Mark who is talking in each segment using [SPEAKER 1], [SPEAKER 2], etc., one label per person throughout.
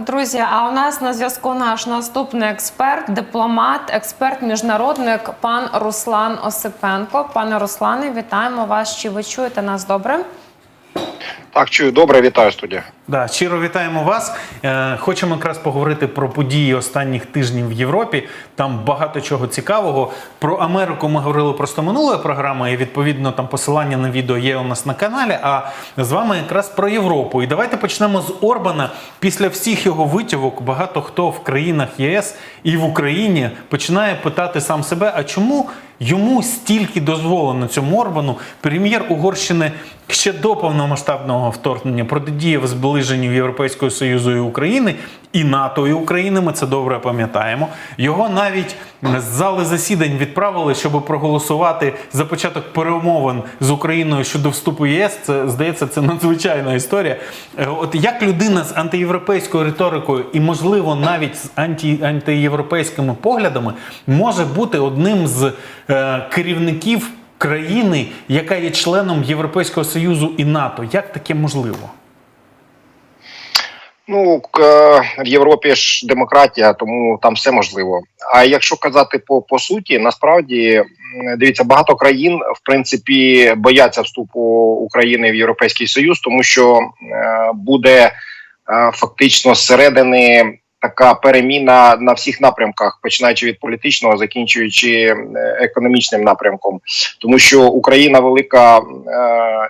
[SPEAKER 1] Друзі, а у нас на зв'язку наш наступний експерт, дипломат, експерт, міжнародник, пан Руслан Осипенко. Пане Руслане, вітаємо вас. Чи ви чуєте нас добре?
[SPEAKER 2] Так, чую, добре, вітаю студія.
[SPEAKER 3] Да, щиро вітаємо вас. Е, Хочемо якраз поговорити про події останніх тижнів в Європі. Там багато чого цікавого. Про Америку ми говорили просто минулої програми, і відповідно там посилання на відео є у нас на каналі. А з вами якраз про Європу. І давайте почнемо з Орбана. Після всіх його витівок багато хто в країнах ЄС і в Україні починає питати сам себе: а чому йому стільки дозволено цьому Орбану? Прем'єр Угорщини ще до повномасштабного вторгнення протидіяв зближенню Європейського Союзу і України і НАТО і України. Ми це добре пам'ятаємо. Його навіть з зали засідань відправили, щоб проголосувати за початок перемовин з Україною щодо вступу в ЄС. Це здається, це надзвичайна історія. Е, От як людина з антиєвропейською риторикою і, можливо, навіть з антиєвропейськими поглядами може бути одним з е, керівників країни, яка є членом Європейського Союзу і НАТО. Як таке можливо?
[SPEAKER 2] Ну в Європі ж демократія, тому там все можливо. А якщо казати по, по суті, насправді дивіться, багато країн в принципі бояться вступу України в Європейський Союз, тому що е, буде е, фактично зсередини така переміна на всіх напрямках, починаючи від політичного, закінчуючи е, економічним напрямком, тому що Україна велика е,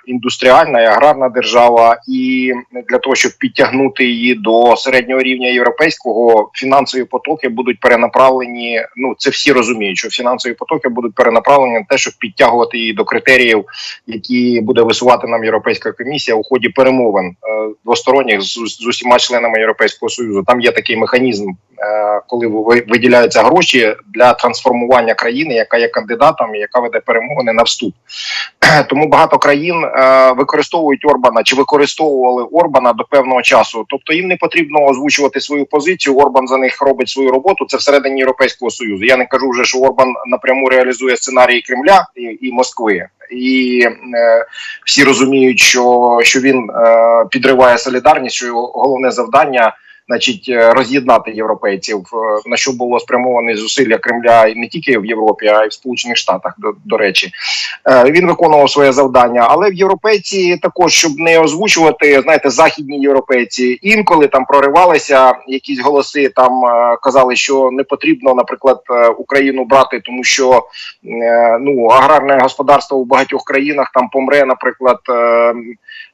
[SPEAKER 2] індустріальна і аграрна держава, і для того, щоб підтягнути її до середнього рівня європейського, фінансові потоки будуть перенаправлені. Ну це всі розуміють, що фінансові потоки будуть перенаправлені на те, щоб підтягувати її до критеріїв, які буде висувати нам Європейська комісія у ході перемовин е, двосторонніх з, з усіма членами Європейського союзу. Там є такий механізм, е, коли ви- виділяються гроші для трансформування країни, яка є кандидатом, яка веде перемовини на вступ. Тому багато країн е, використовують Орбана чи використовували Орбана до певного часу. Тобто їм не потрібно озвучувати свою позицію. Орбан за них робить свою роботу. Це всередині Європейського союзу. Я не кажу вже, що Орбан напряму реалізує сценарії Кремля і, і Москви. І е, всі розуміють, що, що він е, підриває солідарність, що його головне завдання. Значить, е, роз'єднати європейців, е, на що було спрямовані зусилля Кремля і не тільки в Європі, а й в Сполучених Штатах, до, до речі. Е, Він виконував своє завдання, але в європейці також, щоб не озвучувати, знаєте, західні європейці інколи там проривалися якісь голоси. Там казали, що не потрібно, наприклад, Україну брати, тому що ну аграрне господарство в багатьох країнах там помре, наприклад.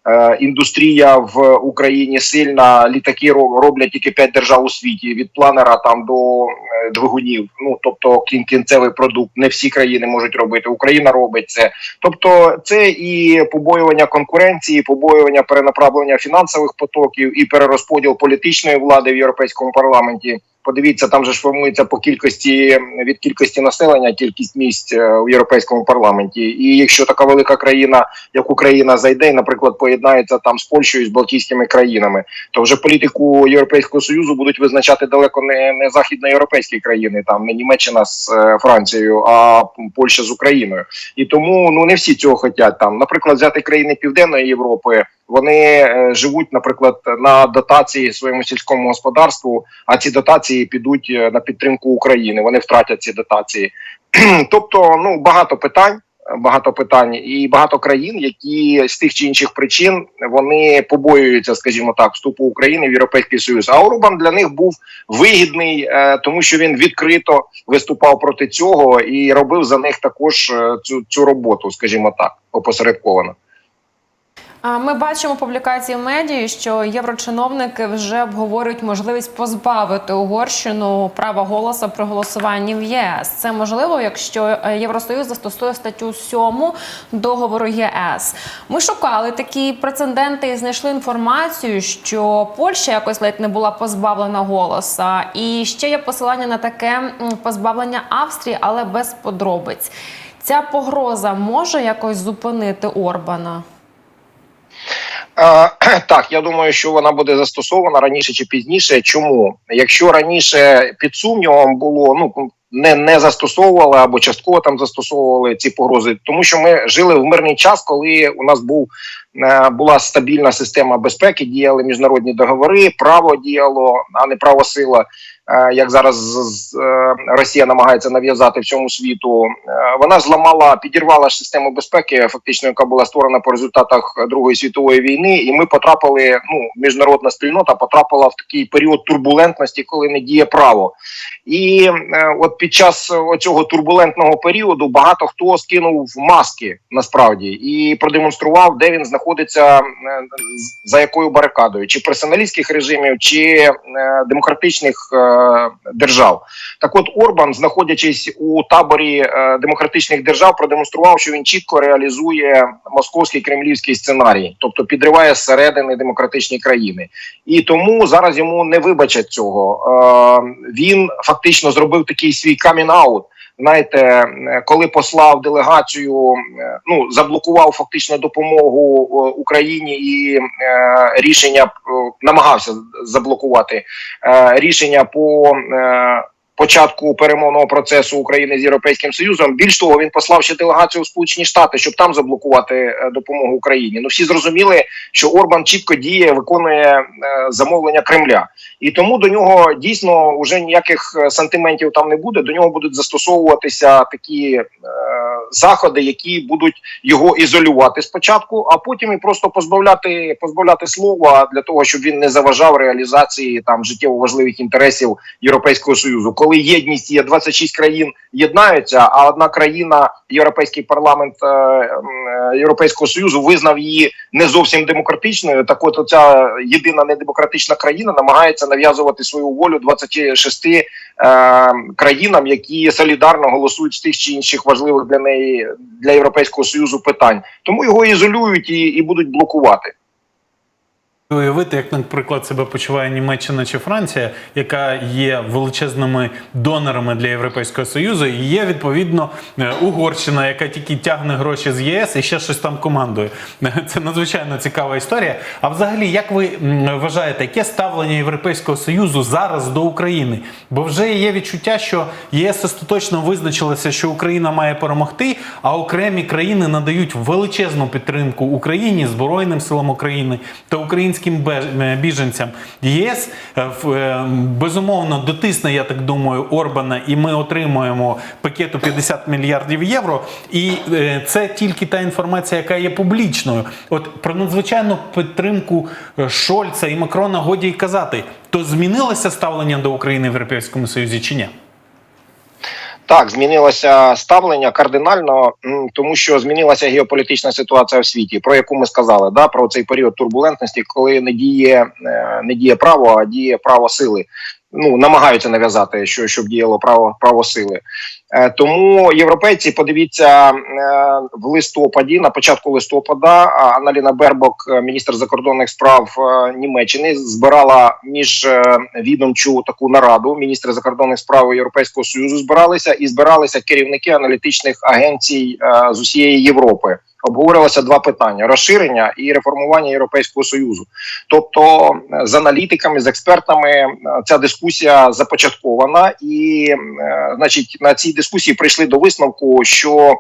[SPEAKER 2] Е, Індустрія в Україні сильна, літаки роблять тільки п'ять держав у світі від планера там до е, двигунів. Ну тобто кін- кінцевий продукт. Не всі країни можуть робити. Україна робить це. Тобто, це і побоювання конкуренції, побоювання перенаправлення фінансових потоків, і перерозподіл політичної влади в європейському парламенті. Подивіться, там же ж формується по кількості від кількості населення, кількість місць е, у європейському парламенті. І якщо така велика країна, як Україна, зайде, наприклад, поєднається там з Польщею з Балтійськими країнами, то вже політику Європейського союзу будуть визначати далеко не, не західноєвропейські країни, там не Німеччина з е, Францією, а Польща з Україною. І тому ну не всі цього хотять. Там, наприклад, взяти країни Південної Європи. Вони е, живуть, наприклад, на дотації своєму сільському господарству, а ці дотації підуть е, на підтримку України. Вони втратять ці дотації. тобто, ну багато питань. Багато питань і багато країн, які з тих чи інших причин вони побоюються, скажімо так, вступу України в Європейський Союз. А Орбан для них був вигідний, е, тому що він відкрито виступав проти цього і робив за них також цю, цю роботу, скажімо так, опосередковано.
[SPEAKER 1] Ми бачимо публікації в медії, що єврочиновники вже обговорюють можливість позбавити Угорщину права голосу при голосуванні в ЄС. Це можливо, якщо е, Євросоюз застосує статтю 7 договору ЄС. Ми шукали такі прецеденти і знайшли інформацію, що Польща якось ледь не була позбавлена голоса, і ще є посилання на таке позбавлення Австрії, але без подробиць. Ця погроза може якось зупинити Орбана.
[SPEAKER 2] Е, так, я думаю, що вона буде застосована раніше чи пізніше. Чому? Якщо раніше під сумнівом було, ну не, не застосовували або частково там застосовували ці погрози, тому що ми жили в мирний час, коли у нас був е, була стабільна система безпеки, діяли міжнародні договори, право діяло, а не право сила. Е, Як зараз е, Росія намагається нав'язати всьому світу, Е, вона зламала, підірвала систему безпеки, фактично, яка була створена по результатах Другої світової війни, і ми потрапили. Ну, міжнародна спільнота потрапила в такий період турбулентності, коли не діє право. І от під час цього турбулентного періоду багато хто скинув маски насправді і продемонстрував, де він знаходиться за якою барикадою, чи персоналістських режимів, чи демократичних держав. Так, от Орбан, знаходячись у таборі е, демократичних держав, продемонстрував, що він чітко реалізує московський кремлівський сценарій, тобто підриває зсередини демократичні країни. І тому зараз йому не вибачать цього. Е, він фактично зробив такий свій камін-аут. Знаєте, е, коли послав делегацію, е, ну заблокував фактично допомогу е, Україні і рішення намагався заблокувати рішення по початку перемовного процесу України з Європейським Союзом. Більш того, він послав ще делегацію у Сполучені Штати, щоб там заблокувати е, допомогу Україні. Ну всі зрозуміли, що Орбан чітко діє, виконує е, замовлення Кремля, і тому до нього дійсно вже ніяких е, сантиментів там не буде. До нього будуть застосовуватися такі заходи, які будуть його ізолювати спочатку, а потім і просто позбавляти позбавляти слова для того, щоб він не заважав реалізації там життєво важливих інтересів Європейського союзу. Коли єдність є 26 країн єднаються, а одна країна, Європейський парламент е, е, Європейського союзу, визнав її не зовсім демократичною. Так, от оця єдина недемократична країна намагається нав'язувати свою волю 26 е, країнам, які солідарно голосують з тих чи інших важливих для неї для європейського союзу питань. Тому його ізолюють і, і будуть блокувати.
[SPEAKER 3] Уявити, як, наприклад, себе почуває Німеччина чи Франція, яка є величезними донорами для Європейського Союзу, і є відповідно е, Угорщина, яка тільки тягне гроші з ЄС і ще щось там командує. Це надзвичайно цікава історія. А взагалі, як ви вважаєте, яке ставлення Європейського Союзу зараз до України? Бо вже є відчуття, що ЄС остаточно визначилося, що Україна має перемогти, а окремі країни надають величезну підтримку Україні, Збройним силам України та українським бе- біженцям. ЄС е, е, безумовно дотисне, я так думаю, Орбана, і ми отримуємо пакету 50 мільярдів євро. І е, це тільки та інформація, яка є публічною. От про надзвичайну підтримку е, Шольца і Макрона годі й казати. То змінилося ставлення до України в Європейському Союзі чи ні?
[SPEAKER 2] Так, змінилося ставлення кардинально, тому що змінилася геополітична ситуація в світі, про яку ми сказали, да, про цей період турбулентності, коли не діє, е, не діє право, а діє право сили. Ну намагаються нав'язати, що щоб діяло право право сили. Е, Тому європейці, подивіться е, в листопаді, на початку листопада, Аналіна Бербок, е, міністр закордонних справ Німеччини, збирала міжвідомчу таку нараду. Міністри закордонних справ Європейського союзу збиралися і збиралися керівники аналітичних агенцій з усієї Європи. Обговорювалося два питання: розширення і реформування Європейського союзу. Тобто, з аналітиками, з експертами ця дискусія започаткована, і значить на цій дискусії прийшли до висновку, що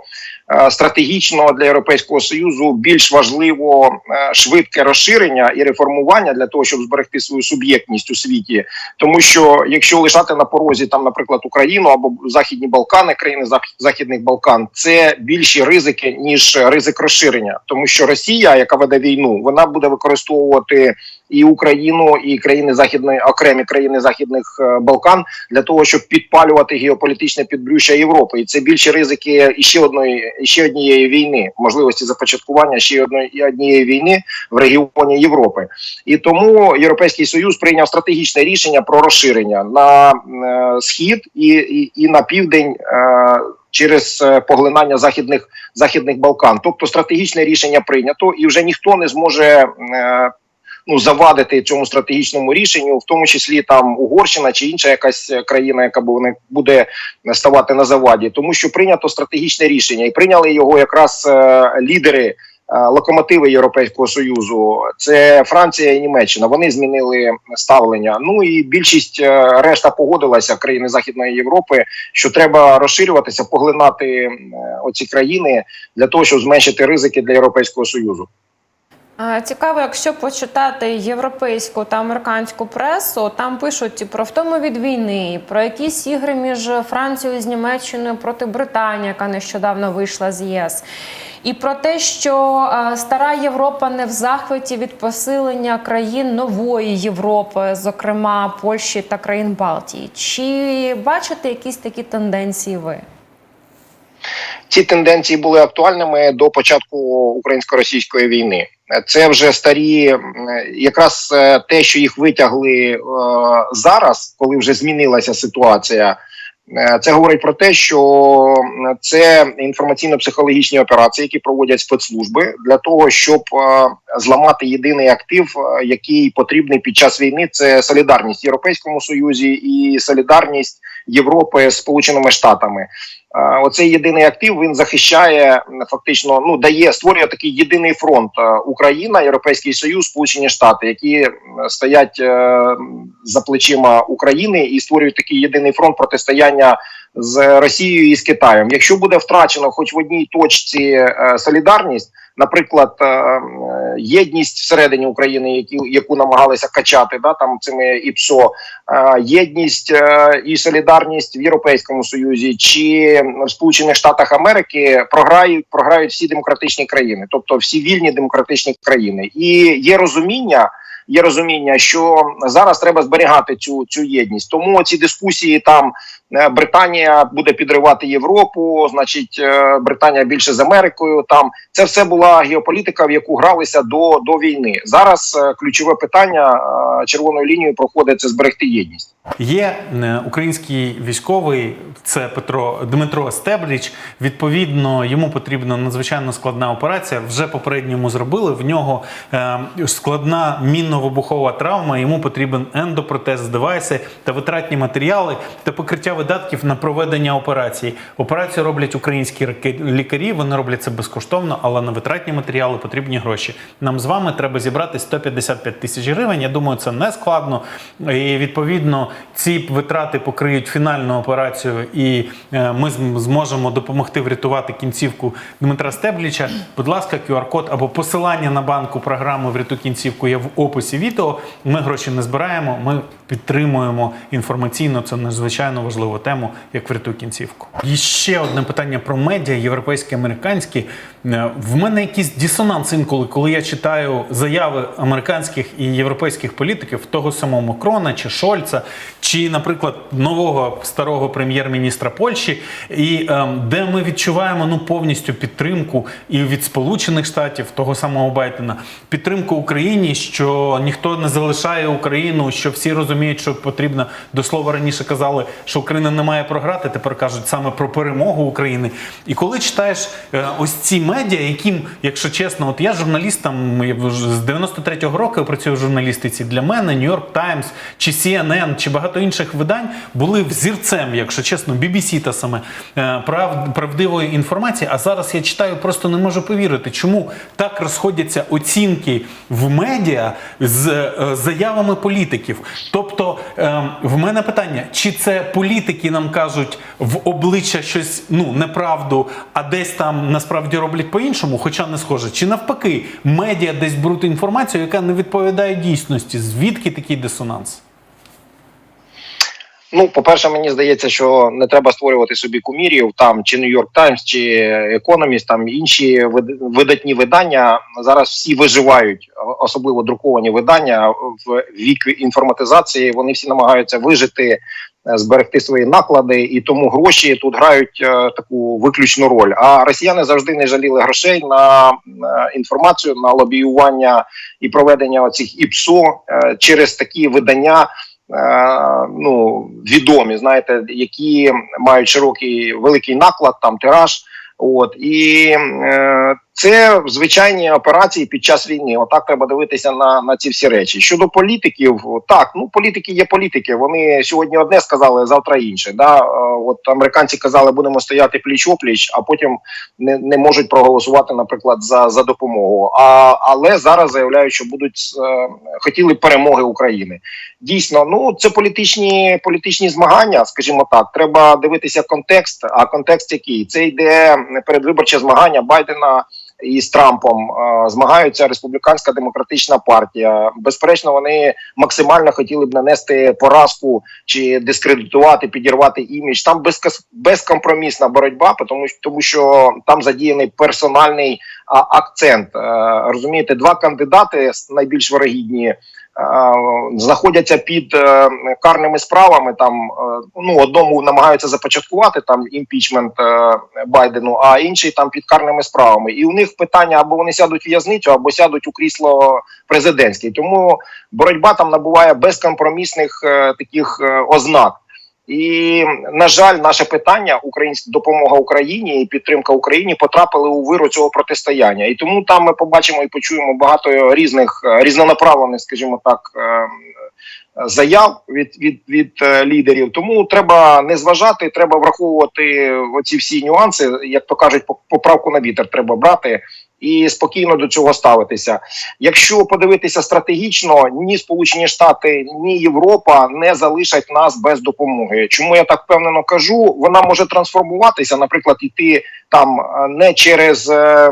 [SPEAKER 2] е, стратегічно для європейського союзу більш важливо е, швидке розширення і реформування для того, щоб зберегти свою суб'єктність у світі. Тому що якщо лишати на порозі там, наприклад, Україну або Західні Балкани, країни Західних Балкан, це більші ризики ніж ризик розширення, тому що Росія, яка веде війну, вона буде використовувати і Україну, і країни західної окремі країни західних е, Балкан для того, щоб підпалювати геополітичне підбрюшя Європи, і це більші ризики іще одної іще однієї війни, можливості започаткування ще одної однієї війни в регіоні Європи. І тому Європейський Союз прийняв стратегічне рішення про розширення на е, схід і, і, і на південь. Е, Через е, поглинання західних західних Балкан, тобто стратегічне рішення прийнято, і вже ніхто не зможе е, ну завадити цьому стратегічному рішенню, в тому числі там Угорщина чи інша якась країна, яка буде, ставати на заваді, тому що прийнято стратегічне рішення, і прийняли його якраз е, лідери. е, Локомотиви Європейського союзу це Франція і Німеччина. Вони змінили ставлення. Ну і більшість е, решта погодилася країни Західної Європи, що треба розширюватися, поглинати е, оці країни для того, щоб зменшити ризики для Європейського союзу.
[SPEAKER 1] Цікаво, якщо почитати європейську та американську пресу, там пишуть про втому від війни, про якісь ігри між Францією з Німеччиною проти Британії, яка нещодавно вийшла з ЄС. І про те, що стара Європа не в захваті від посилення країн нової Європи, зокрема Польщі та країн Балтії. Чи бачите якісь такі тенденції ви?
[SPEAKER 2] Ці тенденції були актуальними до початку українсько-російської війни. Це вже старі, якраз е, те, що їх витягли е, зараз, коли вже змінилася ситуація. е, Це говорить про те, що це інформаційно-психологічні операції, які проводять спецслужби для того, щоб зламати єдиний актив, який потрібний під час війни. Це солідарність в Європейському Союзі і солідарність Європи з Сполученими Штатами. Оцей єдиний актив він захищає фактично, ну дає створює такий єдиний фронт Україна, Європейський Союз, Сполучені Штати, які стоять е, за плечима України і створюють такий єдиний фронт протистояння з Росією і з Китаєм. Якщо буде втрачено, хоч в одній точці е, солідарність, наприклад, е, єдність всередині України, які яку намагалися качати, да там цими ІПСО, е, єдність е, і солідарність в Європейському Союзі чи в Сполучених Штатах Америки програють програють всі демократичні країни, тобто всі вільні демократичні країни, і є розуміння. Є розуміння, що зараз треба зберігати цю цю єдність. Тому ці дискусії там е, Британія буде підривати Європу, значить, е, Британія більше з Америкою. Там це все була геополітика, в яку гралися до, до війни. Зараз е, ключове питання червоною лінією проходить це зберегти єдність.
[SPEAKER 3] Є український військовий, це Петро Дмитро Стебліч. Відповідно, йому потрібна надзвичайно складна операція. Вже попередньому зробили. В нього складна мінно-вибухова травма. Йому потрібен ендопротез, девайси та витратні матеріали та покриття видатків на проведення операції. Операцію роблять українські лікарі. Вони роблять це безкоштовно, але на витратні матеріали потрібні гроші. Нам з вами треба зібрати 155 тисяч гривень. Я думаю, це не складно. І відповідно ці витрати покриють фінальну операцію, і е, ми зможемо допомогти врятувати кінцівку Дмитра Стебліча. Будь ласка, QR-код або посилання на банку програми «Врятуй кінцівку є в описі відео. Ми гроші не збираємо, ми підтримуємо інформаційно. Це надзвичайно важливу тему, як «Врятуй кінцівку. І ще одне питання про медіа, європейські, американські. Е, В мене якийсь дисонанс інколи, коли я читаю заяви американських і європейських політиків, того самого Макрона чи Шольца, чи, наприклад, нового старого прем'єр-міністра Польщі, і ем, де ми відчуваємо ну повністю підтримку і від Сполучених Штатів, того самого Байдена, підтримку Україні, що ніхто не залишає Україну, що всі розуміють, що потрібно до слова раніше казали, що Україна не має програти. Тепер кажуть саме про перемогу України. І коли читаєш е, ось ці медіа, яким, якщо чесно, от я журналіст там я з 93-го року я працюю в журналістиці. Для мене York Times чи CNN, чи багато інших видань були взірцем, якщо чесно, BBC та саме е, прав, правдивої інформації. А зараз я читаю, просто не можу повірити, чому так розходяться оцінки в медіа з е, заявами політиків. Тобто, е, в мене питання: чи це політики нам кажуть в обличчя щось ну неправду, а десь там насправді роблять по-іншому, хоча не схоже, чи навпаки, медіа десь беруть інформацію, яка не відповідає дійсності. Звідки такий дисонанс?
[SPEAKER 2] Ну, по-перше, мені здається, що не треба створювати собі кумірів там чи New York Times, чи Economist, там інші вид- видатні видання. Зараз всі виживають, особливо друковані видання в вік інформатизації. Вони всі намагаються вижити, е, зберегти свої наклади, і тому гроші тут грають е, таку виключну роль. А росіяни завжди не жаліли грошей на, інформацію, на лобіювання і проведення оцих ІПСО е, через такі видання ну відомі, знаєте, які мають широкий великий наклад, там тираж. От і е, це звичайні операції під час війни. Отак треба дивитися на, на ці всі речі. Щодо політиків, так ну політики є політики. Вони сьогодні одне сказали, завтра інше. Да? Е, От американці казали, будемо стояти пліч опліч, а потім не, не можуть проголосувати, наприклад, за, за допомогу. А але зараз заявляють, що будуть е, хотіли перемоги України. Дійсно, ну це політичні політичні змагання, скажімо так. Треба дивитися контекст. А контекст який це йде передвиборче змагання Байдена із Трампом е, змагаються республіканська демократична партія. Безперечно, вони максимально хотіли б нанести поразку чи дискредитувати, підірвати імідж. Там безкомпромісна боротьба, тому, тому що там задіяний персональний акцент. Е, розумієте, два кандидати найбільш вирогідні. Знаходяться під е, карними справами. Там е, ну одному намагаються започаткувати там імпічмент е, Байдену, а інший там під карними справами. І у них питання або вони сядуть в в'язницю, або сядуть у крісло президентське. Тому боротьба там набуває безкомпромісних таких ознак. І на жаль, наше питання українська допомога Україні і підтримка Україні потрапили у виру цього протистояння. І тому там ми побачимо і почуємо багато різних е, різнонаправлених, скажімо так. е, Заяв від від від е, лідерів, тому треба не зважати, треба враховувати оці всі нюанси, як то кажуть, по- поправку на вітер треба брати і спокійно до цього ставитися. Якщо подивитися стратегічно, ні Сполучені Штати, ні Європа не залишать нас без допомоги. Чому я так впевнено кажу? Вона може трансформуватися, наприклад, іти там е, не через е, е,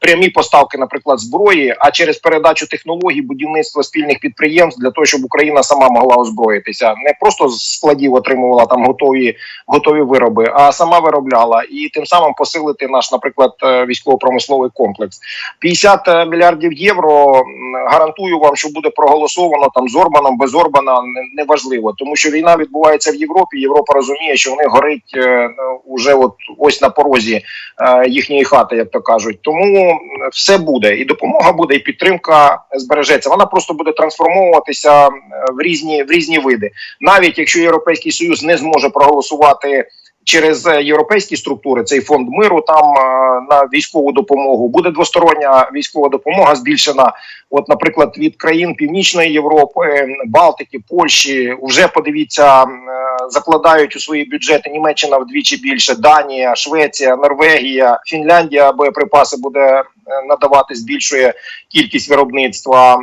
[SPEAKER 2] прямі поставки, наприклад, зброї, а через передачу технологій, будівництва спільних підприємств для того, щоб Україна сама могла озброїтися, не просто з складів отримувала там готові готові вироби, а сама виробляла і тим самим посилити наш, наприклад, е, військово-промисловий комплекс. 50 мільярдів євро гарантую вам, що буде проголосовано там з Орбаном, без Орбана не- неважливо, тому що війна відбувається в Європі. Європа розуміє, що вони горить е, уже от ось на порозі е, їхньої хати, як то кажуть. Тому все буде, і допомога буде, і підтримка збережеться. Вона просто буде трансформовуватися е, в різні в різні види. Навіть якщо Європейський Союз не зможе проголосувати через е, європейські структури, цей фонд миру там е, на військову допомогу. Буде двостороння військова допомога збільшена. От, наприклад, від країн Північної Європи, Балтики, Польщі, вже подивіться, е, закладають у свої бюджети Німеччина вдвічі більше, Данія, Швеція, Норвегія, Фінляндія боєприпаси буде е, надавати, збільшує кількість виробництва.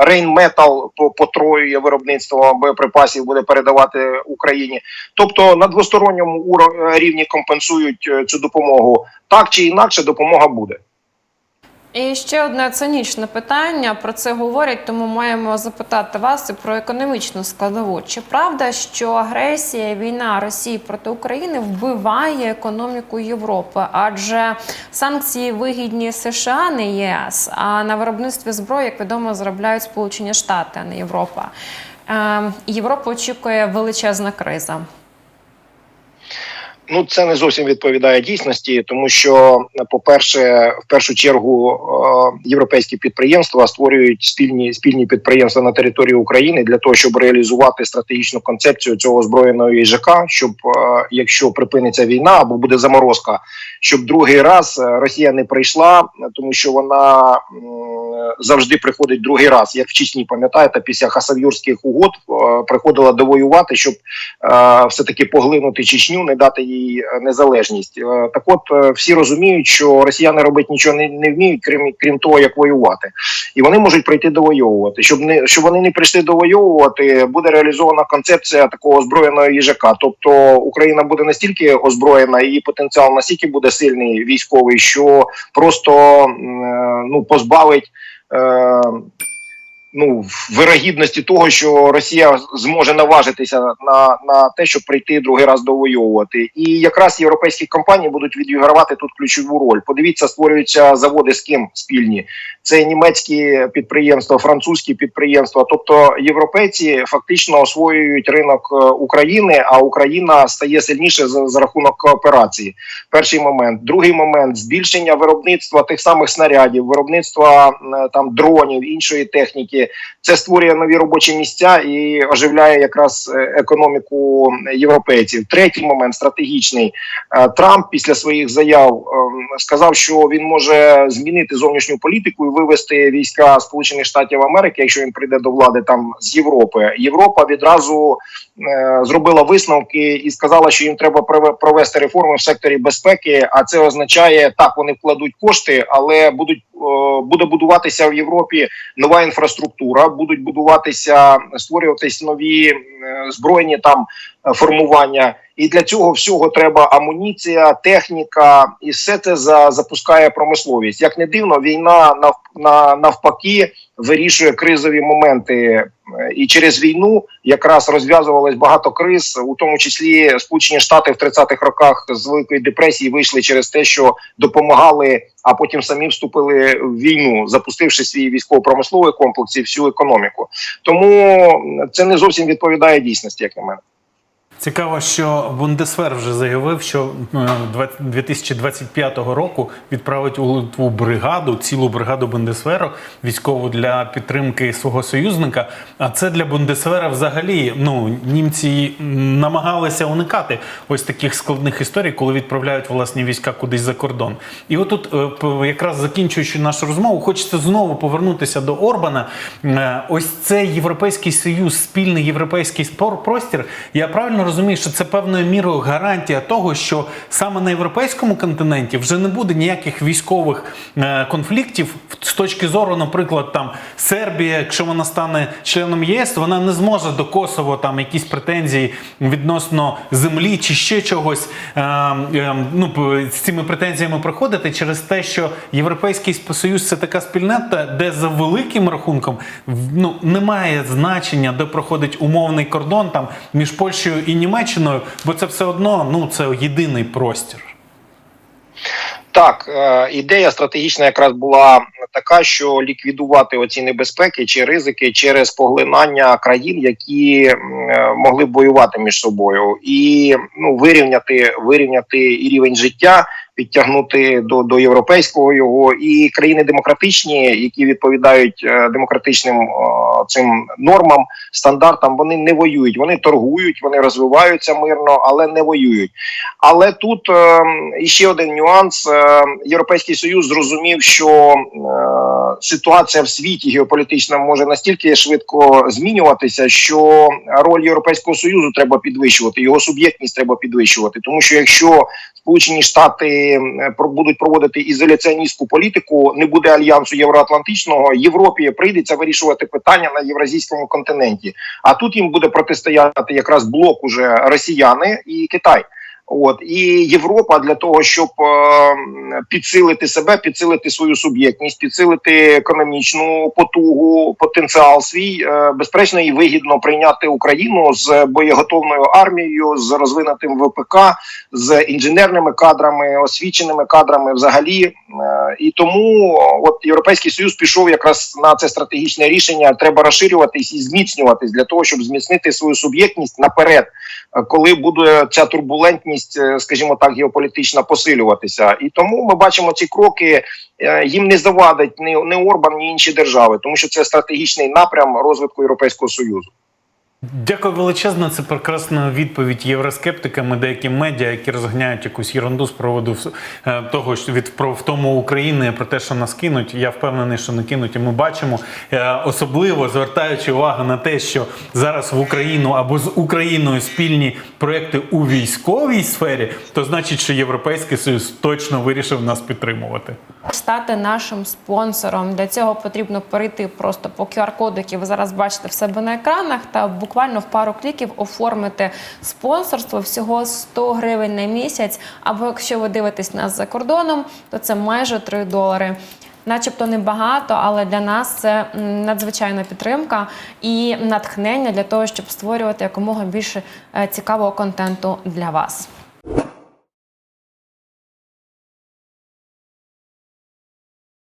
[SPEAKER 2] Рейнметал потроює виробництво боєприпасів, буде передавати Україні. Тобто на двосторонньому рівні компенсують е, цю допомогу. Так чи інакше, допомога буде.
[SPEAKER 1] І ще одне цинічне питання. Про це говорять, тому маємо запитати вас і про економічну складову. Чи правда, що агресія, війна Росії проти України вбиває економіку Європи? Адже санкції вигідні США, не ЄС, а на виробництві зброї, як відомо, заробляють Сполучені Штати, а не Європа. Е, Європа очікує величезна криза.
[SPEAKER 2] Ну, це не зовсім відповідає дійсності, тому що, по-перше, в першу чергу е, європейські підприємства створюють спільні спільні підприємства на території України для того, щоб реалізувати стратегічну концепцію цього озброєного їжака, щоб е, якщо припиниться війна або буде заморозка, щоб другий раз е, Росія не прийшла, тому що вона завжди приходить другий раз, як в Чечні, пам'ятаєте, після хасавюрських угод е, приходила довоювати, щоб е, все таки поглинути Чечню, не дати їй е, незалежність. Так, от всі розуміють, що росіяни робити нічого не, не вміють, крім крім того, як воювати, і вони можуть прийти довоювати. Щоб не щоб вони не прийшли довоювати, буде реалізована концепція такого озброєного їжака. Тобто Україна буде настільки озброєна, її потенціал настільки буде сильний військовий, що просто ну позбавить. Е, ну вирогідності того, що Росія зможе наважитися на, на те, щоб прийти другий раз довоювати, і якраз європейські компанії будуть відігравати тут ключову роль. Подивіться, створюються заводи з ким спільні. Це німецькі підприємства, французькі підприємства. Тобто європейці фактично освоюють ринок е, України, а Україна стає сильніше за, за рахунок кооперації. Перший момент, другий момент збільшення виробництва тих самих снарядів, виробництва е, там дронів, іншої техніки. Це створює нові робочі місця і оживляє якраз е, економіку європейців. Третій момент стратегічний. Е, Трамп після своїх заяв ем, сказав, що він може змінити зовнішню політику і вивести війська Сполучених Штатів Америки, якщо він прийде до влади там з Європи. Європа відразу е, зробила висновки і сказала, що їм треба провести реформи в секторі безпеки. А це означає, так вони вкладуть кошти, але будуть буде будуватися в Європі нова інфраструктура, будуть будуватися, створюватись нові е, збройні там формування. І для цього всього треба амуніція, техніка, і все це за, запускає промисловість. Як не дивно, війна нав, на, навпаки вирішує кризові моменти. Е, І через війну якраз розв'язувалось багато криз, у тому числі Сполучені Штати в 30-х роках з великої депресії вийшли через те, що допомагали, а потім самі вступили в війну, запустивши свій військово-промисловий комплекс і всю економіку. Тому це не зовсім відповідає дійсності, як на мене.
[SPEAKER 3] Цікаво, що Бундесвер вже заявив, що е, 20 2025 року відправить у Литву бригаду, цілу бригаду Бундесверу військову для підтримки свого союзника. А це для Бундесвера взагалі ну німці намагалися уникати ось таких складних історій, коли відправляють власні війська кудись за кордон. І отут, е, якраз закінчуючи нашу розмову, хочеться знову повернутися до Орбана. Е, Ось цей європейський союз, спільний європейський простір. Я правильно розумію, що це певною мірою гарантія того, що саме на європейському континенті вже не буде ніяких військових е, конфліктів. З точки зору, наприклад, там Сербія, якщо вона стане членом ЄС, вона не зможе до Косово там якісь претензії відносно землі чи ще чогось е, е, ну, з цими претензіями проходити через те, що Європейський Союз це така спільнота, де за великим рахунком ну, немає значення, де проходить умовний кордон там між Польщею і Німеччиною, бо це все одно ну, це єдиний простір.
[SPEAKER 2] Так, е, ідея стратегічна якраз була така, що ліквідувати оці небезпеки чи ризики через поглинання країн, які е, могли б воювати між собою, і ну вирівняти вирівняти і рівень життя, підтягнути до, до європейського його, і країни демократичні, які відповідають е, демократичним е, цим нормам, стандартам, вони не воюють, вони торгують, вони розвиваються мирно, але не воюють. Але тут е, іще один нюанс: Європейський Союз зрозумів, що ситуація в світі геополітична може настільки швидко змінюватися, що роль Європейського Союзу треба підвищувати, його суб'єктність треба підвищувати. Тому що якщо Сполучені Штати е, будуть проводити ізоляціоністську політику, не буде альянсу євроатлантичного, Європі прийдеться вирішувати питання на євразійському континенті. А тут їм буде протистояти якраз блок уже росіяни і Китай. От і Європа для того, щоб е, підсилити себе, підсилити свою суб'єктність, підсилити економічну потугу, потенціал свій, е, безперечно, і вигідно прийняти Україну з боєготовною армією, з розвинутим ВПК, з інженерними кадрами, освіченими кадрами, взагалі. Е, і тому от європейський союз пішов якраз на це стратегічне рішення. Треба розширюватись і зміцнюватись для того, щоб зміцнити свою суб'єктність наперед коли буде ця турбулентність, е, скажімо так, геополітична посилюватися. І тому ми бачимо ці кроки. е, Їм не завадить ні, ні Орбан, ні інші держави, тому що це стратегічний напрям розвитку Європейського союзу.
[SPEAKER 3] Дякую величезно. Це прекрасна відповідь євроскептикам і деяким медіа, які розганяють якусь єрунду з приводу е, того, що від про втому України про те, що нас кинуть. Я впевнений, що не кинуть. І ми бачимо, е, особливо звертаючи увагу на те, що зараз в Україну або з Україною спільні проекти у військовій сфері, то значить, що Європейський Союз точно вирішив нас підтримувати.
[SPEAKER 1] стати нашим спонсором. Для цього потрібно перейти просто по QR-коду, який ви зараз бачите в себе на екранах, та буквально в пару кліків оформити спонсорство всього 100 гривень на місяць. Або якщо ви дивитесь нас за кордоном, то це майже 3 долари. Начебто небагато, але для нас це надзвичайна підтримка і натхнення для того, щоб створювати якомога більше е, цікавого контенту для вас.